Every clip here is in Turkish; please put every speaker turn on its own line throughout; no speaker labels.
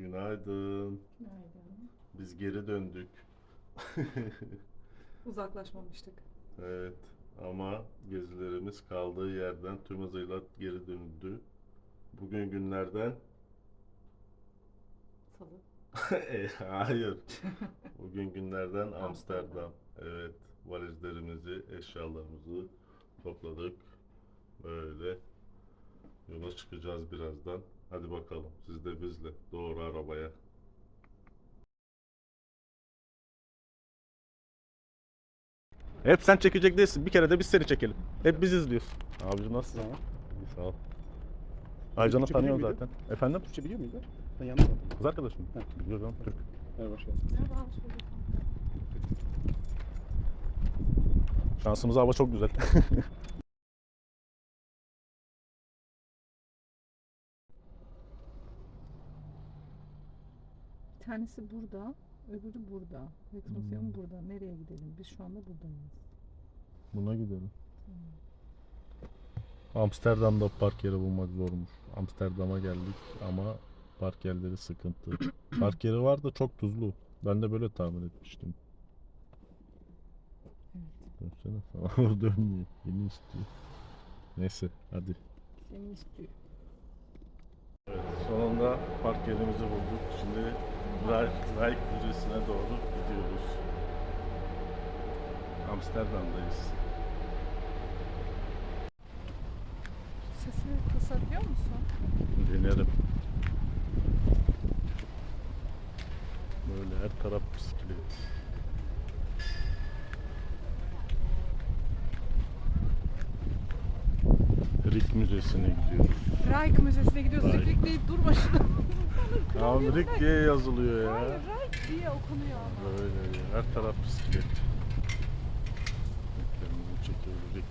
Günaydın.
Günaydın.
Biz geri döndük.
Uzaklaşmamıştık.
Evet ama gezilerimiz kaldığı yerden tüm hızıyla geri döndü. Bugün günlerden
Salı.
E, hayır. Bugün günlerden Amsterdam. Evet, valizlerimizi, eşyalarımızı topladık. Çıkacağız birazdan. Hadi bakalım siz de bizle doğru arabaya.
Hep sen çekecek değilsin. Bir kere de biz seni çekelim. Hep biz izliyoruz. Abicim nasılsın?
Tamam.
İyi sağ ol. Aycan'ı
Türkçe
tanıyor
biliyor
zaten. Efendim?
Türkçe biliyor muydu? Ben yanlış anladım.
Kız arkadaşım.
Ha.
Biliyor canım Türk.
Merhaba hoş geldin.
Merhaba, hoş bulduk.
Şansımız hava çok güzel.
tanesi burada, öbürü burada. Ekosistem
Hmm.
burada. Nereye gidelim? Biz şu anda buradayız.
Buna gidelim. Amsterdam'da park yeri bulmak zormuş. Amsterdam'a geldik ama park yerleri sıkıntı. park yeri var da çok tuzlu. Ben de böyle tahmin etmiştim. Dönsene sana dönmüyor. Yeni istiyor. Neyse hadi.
Seni istiyor.
Evet, sonunda park yerimizi bulduk. Şimdi Rijk Müzesi'ne doğru gidiyoruz. Amsterdam'dayız.
Sesini kısabiliyor musun?
Denerim. Böyle her taraf bisiklet. Rik Müzesi'ne gidiyoruz.
Reich Müzesi'ne gidiyoruz.
Reich.
Deyip durma şunu.
Tamam Rik diye yazılıyor ya.
Hayır, Reich diye okunuyor ama.
Böyle ya, her taraf bisiklet. Renklerimizi çekiyoruz Rik.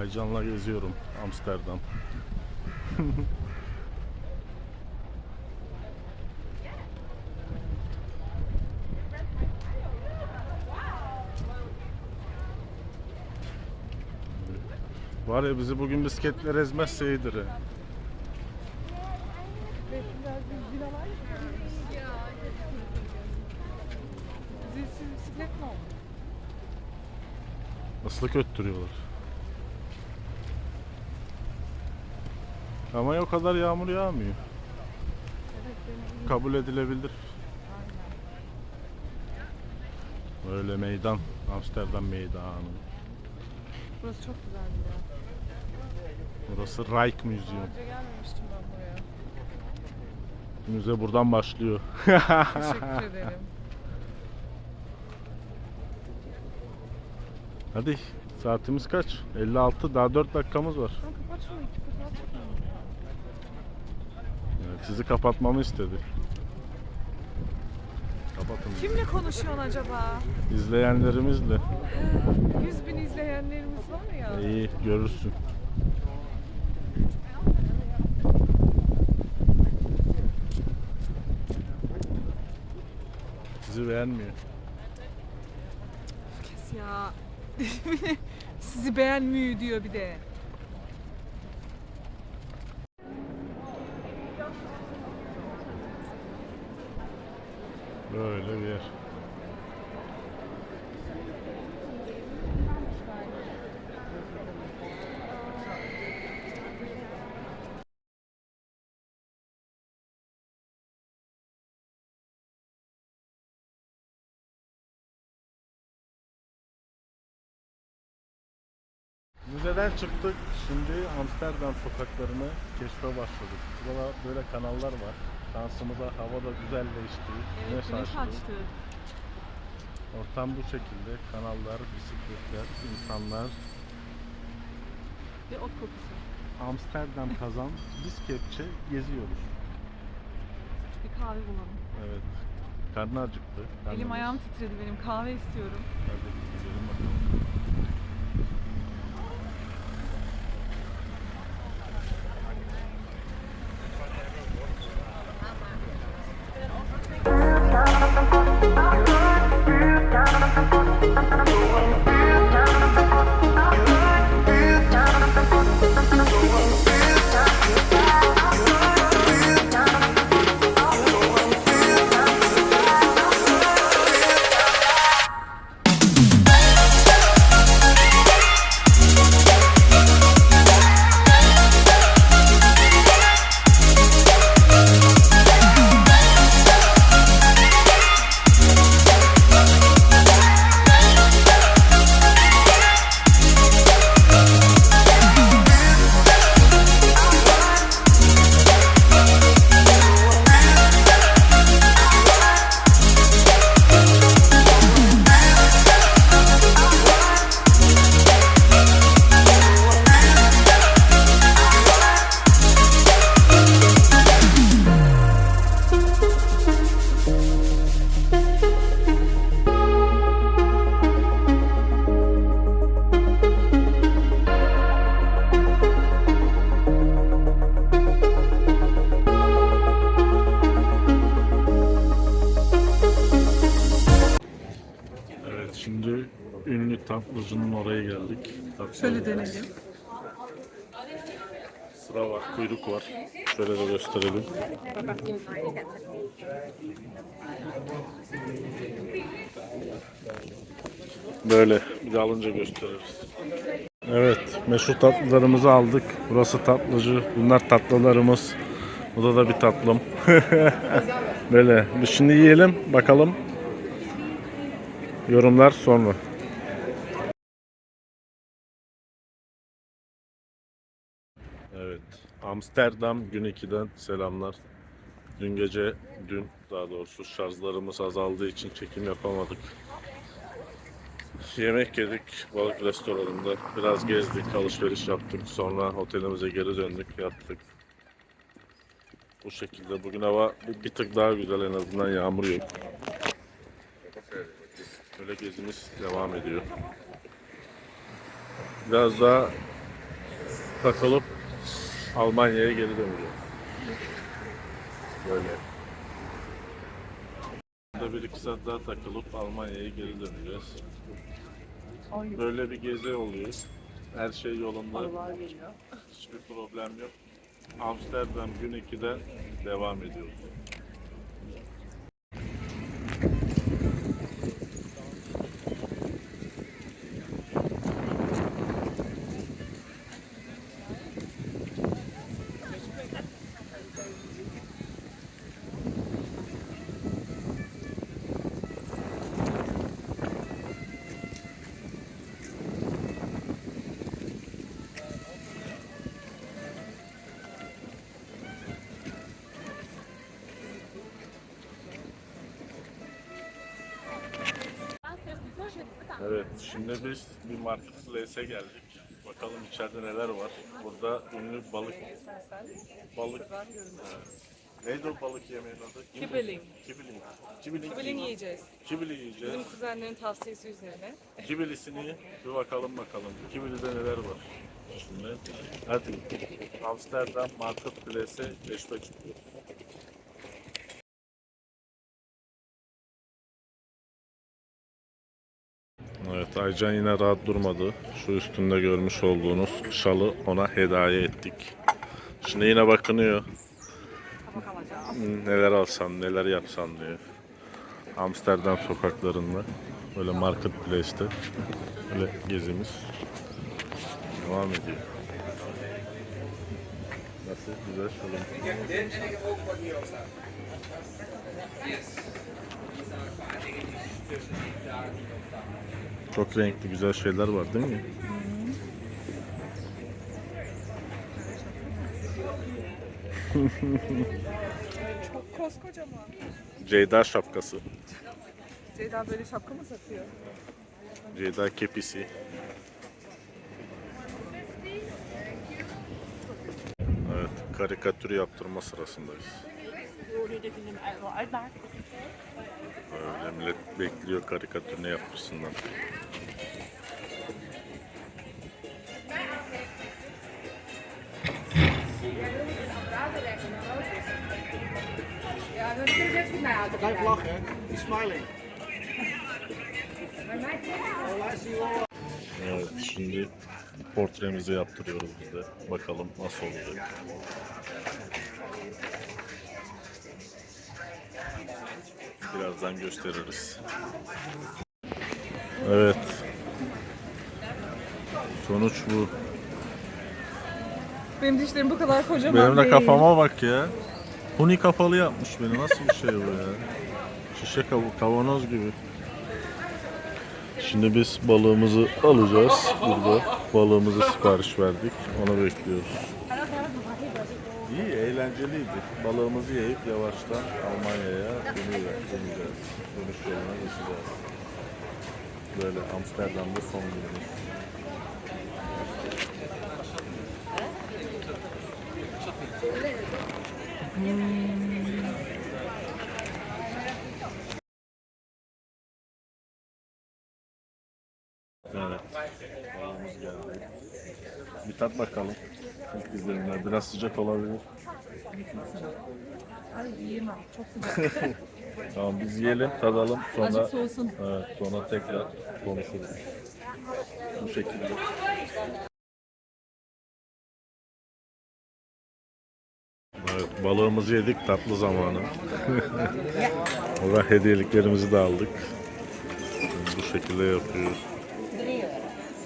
Aycan'la geziyorum Amsterdam. Var ya bizi bugün bisikletler ezmezse iyidir.
oldu?
Islık öttürüyorlar. Ama o kadar yağmur yağmıyor. Kabul edilebilir. Böyle meydan. Amsterdam meydanı.
Burası çok güzel bir yer.
Burası Reich Museum.
Önce gelmemiştim ben buraya.
Müze buradan başlıyor.
Teşekkür ederim.
Hadi saatimiz kaç? 56 daha 4 dakikamız var.
Lan kapat şunu iki fotoğraf çekelim.
Evet, sizi kapatmamı istedi. Kapatın.
Kimle konuşuyorsun acaba?
İzleyenlerimizle.
100 bin izleyenlerimiz var ya.
İyi görürsün. Sizi beğenmiyor.
Kes ya. Sizi beğenmiyor diyor bir de.
Böyle bir yer. Müzeden çıktık. Şimdi Amsterdam sokaklarını keşfe başladık. Burada böyle kanallar var. Şansımıza hava da güzelleşti. güneş açtı. Ortam bu şekilde. Kanallar, bisikletler, insanlar.
Ve ot kokusu.
Amsterdam kazan, biz kepçe geziyoruz.
Bir kahve bulalım.
Evet. karnı acıktı.
Elim
Karnımız-
ayağım titredi benim. Kahve istiyorum.
Hadi kuyruk var. Şöyle de gösterelim. Böyle bir de alınca gösteririz. Evet, meşhur tatlılarımızı aldık. Burası tatlıcı, bunlar tatlılarımız. Bu da bir tatlım. Böyle, şimdi yiyelim, bakalım. Yorumlar sonra. Evet, Amsterdam gün 2'den selamlar. Dün gece, dün daha doğrusu şarjlarımız azaldığı için çekim yapamadık. Yemek yedik balık restoranında. Biraz gezdik, alışveriş yaptık. Sonra otelimize geri döndük, yattık. Bu şekilde bugün hava bir, bir tık daha güzel en azından yağmur yok. Böyle gezimiz devam ediyor. Biraz daha takılıp Almanya'ya geri dönüyor. Böyle. Burada bir iki saat daha takılıp Almanya'ya geri döneceğiz. Böyle bir gezi oluyor. Her şey yolunda. Hiçbir problem yok. Amsterdam gün 2'de devam ediyor. Evet, şimdi biz bir marketplace'e geldik. Bakalım içeride neler var. Burada ünlü balık balık Evet. Neydi o balık yemeğin adı?
Kibeling.
Kibiling. Kibiling.
Kibeling yiyeceğiz.
Kibili yiyeceğiz.
Benim kuzenlerin tavsiyesi üzerine.
Kibilisini bir bakalım bakalım. Kibili'de neler var. Şimdi hadi Amsterdam Marketplace'e keşfe çıkıyoruz. Evet Aycan yine rahat durmadı. Şu üstünde görmüş olduğunuz şalı ona hediye ettik. Şimdi yine bakınıyor. Neler alsam, neler yapsam diye. Amsterdam sokaklarında böyle marketplace'te böyle gezimiz devam ediyor. Nasıl güzel şalım. Çok renkli güzel şeyler var değil mi?
Çok koskocaman.
Ceyda şapkası.
Ceyda böyle şapka mı satıyor?
Ceyda kepisi. Evet, karikatür yaptırma sırasındayız. Öyle millet bekliyor karikatürünü yaptırsınlar.
Blijf lachen. Be smiling.
Evet, şimdi portremizi yaptırıyoruz biz de. Bakalım nasıl olacak. Birazdan gösteririz. Evet. Sonuç bu.
Benim dişlerim bu kadar kocaman
Benim de
değil.
kafama bak ya. Huni kafalı yapmış beni. Nasıl bir şey bu ya? Şişe kav- kavanoz gibi. Şimdi biz balığımızı alacağız burada. Balığımızı sipariş verdik. Onu bekliyoruz. İyi, eğlenceliydi. Balığımızı yiyip yavaştan Almanya'ya döneceğiz. Dönüş yoluna geçeceğiz. Böyle Amsterdam'da son günümüz. Evet. Balığımız geldi. Bir tat bakalım. İlk izlenimler. Biraz sıcak olabilir.
Ay yiyemem. Çok sıcak.
Tamam biz yiyelim, tadalım. Sonra,
Azıcık soğusun.
evet, sonra tekrar konuşuruz. Bu şekilde. Evet, balığımızı yedik, tatlı zamanı. Oradan hediyeliklerimizi de aldık. Bu şekilde yapıyoruz.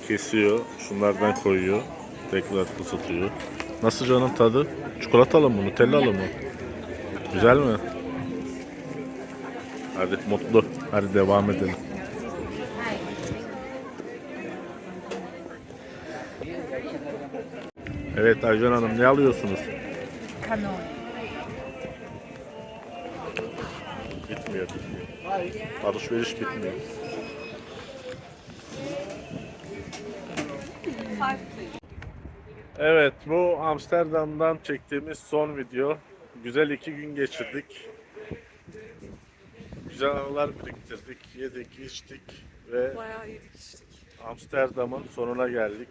Kesiyor, şunlardan koyuyor. Tekrar ısıtıyor. Nasıl canım tadı? Çikolatalı mı, nutellalı mı? Güzel mi? Hadi mutlu. Hadi devam edelim. Evet Aycan Hanım ne alıyorsunuz?
Kanon.
Bitmiyor. Alışveriş bitmiyor. Evet bu Amsterdam'dan çektiğimiz son video. Güzel iki gün geçirdik. Güzel anılar biriktirdik, yedik, içtik ve
Bayağı yedik içtik.
Amsterdam'ın sonuna geldik.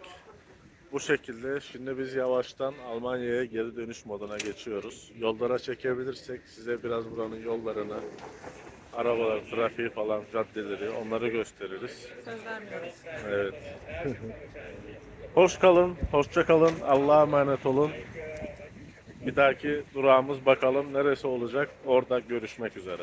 Bu şekilde şimdi biz yavaştan Almanya'ya geri dönüş moduna geçiyoruz. Yollara çekebilirsek size biraz buranın yollarını, arabalar, trafiği falan, caddeleri onları gösteririz.
Söz vermiyoruz.
Evet. Hoş kalın, hoşça kalın, Allah'a emanet olun. Bir dahaki durağımız bakalım neresi olacak. Orada görüşmek üzere.